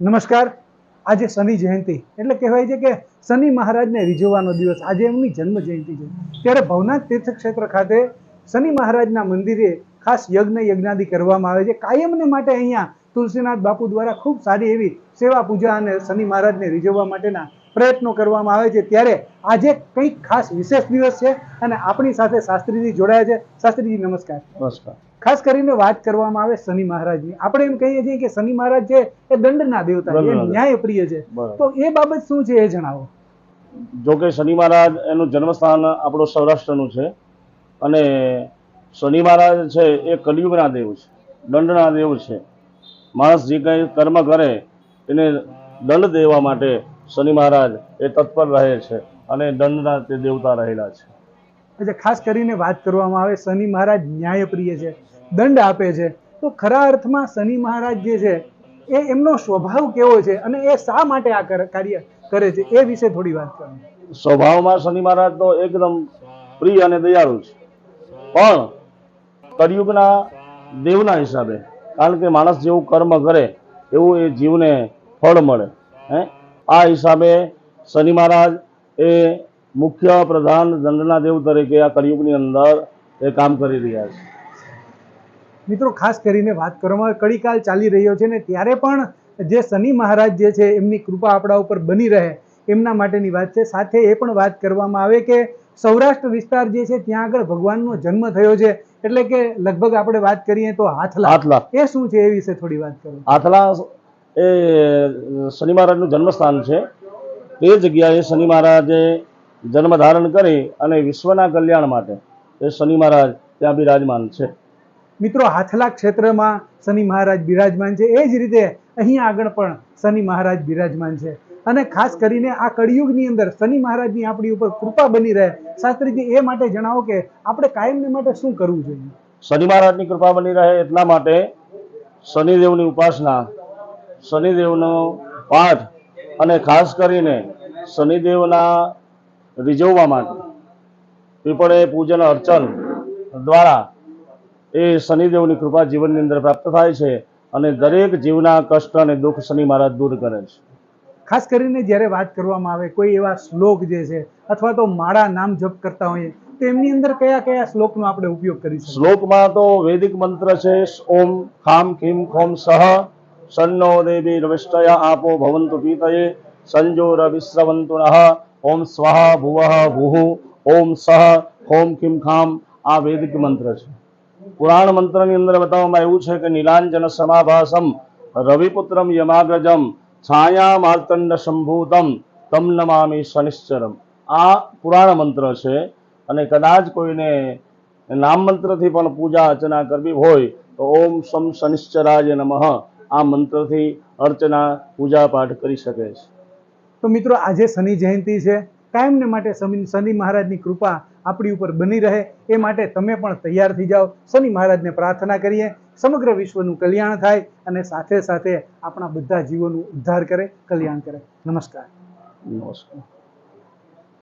નમસ્કાર. આજે શનિ જયંતિ. એટલે કહેવાય છે કે શનિ મહારાજને રીઝવવાનો દિવસ. આજે એમની જન્મ જયંતિ છે. ત્યારે ભવનાથ તીર્થક્ષેત્ર ખાતે શનિ મહારાજના મંદિરે ખાસ યજ્ઞ યજ્ઞાદિ કરવામાં આવે છે. કાયમને માટે અહીંયા તુલસીનાથ બાપુ દ્વારા ખૂબ સારી એવી સેવા પૂજા અને શનિ મહારાજને રીઝવવા માટેના પ્રયત્નો કરવામાં આવે છે. ત્યારે આજે કંઈક ખાસ વિશેષ દિવસ છે અને આપણી સાથે શાસ્ત્રીજી જોડાયા છે. શાસ્ત્રીજી, નમસ્કાર. નમસ્કાર. ખાસ કરીને વાત કરવામાં આવે શનિ મહારાજની. આપણે એમ કહીએ છીએ કે શનિ મહારાજ છે એ દંડના દેવતા એ ન્યાય પ્રિય છે. તો એ બાબત શું છે એ જણાવો. જો કે શનિ મહારાજ એનું જન્મસ્થાન આપણું સૌરાષ્ટ્રનું છે અને શનિ મહારાજ છે એ કલિયુગના દેવ છે દંડના દેવ છે. માણસ જે કંઈ કર્મ કરે એને દંડ દેવા માટે શનિ મહારાજ એ તત્પર રહે છે અને દંડના તે દેવતા રહેલા છે. એટલે ખાસ કરીને વાત કરવામાં આવે શનિ મહારાજ ન્યાયપ્રિય છે. દંડ આપે છે. તો ખરા અર્થમાં શનિ મહારાજ જે છે, એ એમનો સ્વભાવ કેવો છે અને એ શા માટે આ કાર્ય કરે છે, એ વિશે થોડી વાત કરો. સ્વભાવમાં શનિ મહારાજ તો એકદમ પ્રિય અને દયાળુ છે. પણ કરિયુગના દેવના હિસાબે, કારણ કે માણસ જેવું કર્મ કરે, એવું એ જીવને ફળ મળે. હે? આ હિસાબે શનિ મહારાજ એ મુખ્ય પ્રધાન દંડના દેવ તરીકે આ કરિયુગની અંદર એ કામ કરી રહ્યા છે. મિત્રો ખાસ કરીને વાત કરવામાં આવે કળીકાલ ચાલી રહ્યો છે ને ત્યારે પણ જે શનિ મહારાજ જે છે એમની કૃપા આપણા ઉપર બની રહે એમના માટેની વાત છે. સાથે એ પણ વાત કરવામાં આવે કે સૌરાષ્ટ્ર વિસ્તાર જે છે ત્યાં આગળ ભગવાનનો જન્મ થયો છે. એટલે કે લગભગ આપણે વાત કરીએ તો હાથલા. હાથલા. એ શું છે એ વિશે થોડી વાત કરો. હાથલા એ શનિ મહારાજનું જન્મસ્થાન છે. તે જગ્યાએ શનિ મહારાજે જન્મ ધારણ કરી અને વિશ્વના કલ્યાણ માટે એ શનિ મહારાજ ત્યાં બિરાજમાન છે. મિત્રો હાથલા ક્ષેત્રમાં શનિ મહારાજ બિરાજમાન છે. એ જ રીતે અહીં આગળ પણ શનિ મહારાજ બિરાજમાન છે. અને ખાસ કરીને આ કળિયુગની અંદર શનિ મહારાજની આપણી ઉપર કૃપા બની રહે. શાસ્ત્રીજી, એ માટે જણાવો કે આપણે કાયમને માટે શું કરવું જોઈએ? શનિ મહારાજની કૃપા બની રહે એટલા માટે શનિદેવની ઉપાસના, શનિદેવનો પાઠ અને ખાસ કરીને શનિદેવના રીઝવવા માટે. પીપળે પૂજન અર્ચન દ્વારા એ શનિદેવની કૃપા જીવનની અંદર પ્રાપ્ત થાય છે અને દરેક જીવના કષ્ટ અને દુઃખ શનિ મહારાજ દૂર કરે છે. ખાસ કરીને જ્યારે વાત કરવામાં આવે કોઈ એવા શ્લોક જે છે અથવા તો માળા નામ જપ કરતા હોઈએ તો એમની અંદર કયા કયા શ્લોકનો આપણે ઉપયોગ કરી શ્લોકમાં તો વૈદિક મંત્ર છે ઓમ ખામ ખીમ ખોમ સહ સન્નો દેવી રવિષ્ટયા આપો ભવંતુ પીતયે સંજો રવિશ્રવંતુ ઓમ સ્વાહ ભુવઃ ભુહુ ઓમ સહ ઓમ ખીમ ખામ આ વૈદિક મંત્ર છે. પુરાણ મંત્રની અંદર બતાવવામાં આવ્યું છે કે નીલાંજન સમાભાસમ, રવિપુત્રમ યમાગ્રજમ છાયા માર્તંડ સંભૂતમ, તમ નમામી શનિશ્ચરમ. આ પુરાણ મંત્ર છે અને કદાચ કોઈને નામ મંત્રથી પણ પૂજા અર્ચના કરવી હોય તો ઓમ સમ શનિશ્ચરાય નમઃ. આ મંત્રથી અર્ચના, પૂજા પાઠ કરી શકે છે. તો મિત્રો આજે શનિ જયંતિ છે. કાયમને માટે શનિ મહારાજની કૃપા આપણી ઉપર બની રહે, એ માટે તમે પણ તૈયાર થઈ જાઓ. શનિ મહારાજને પ્રાર્થના કરીએ. સમગ્ર વિશ્વનું કલ્યાણ થાય અને સાથે સાથે આપણા બધા જીવોનું ઉદ્ધાર કરે, કલ્યાણ કરે. નમસ્કાર. નમસ્કાર.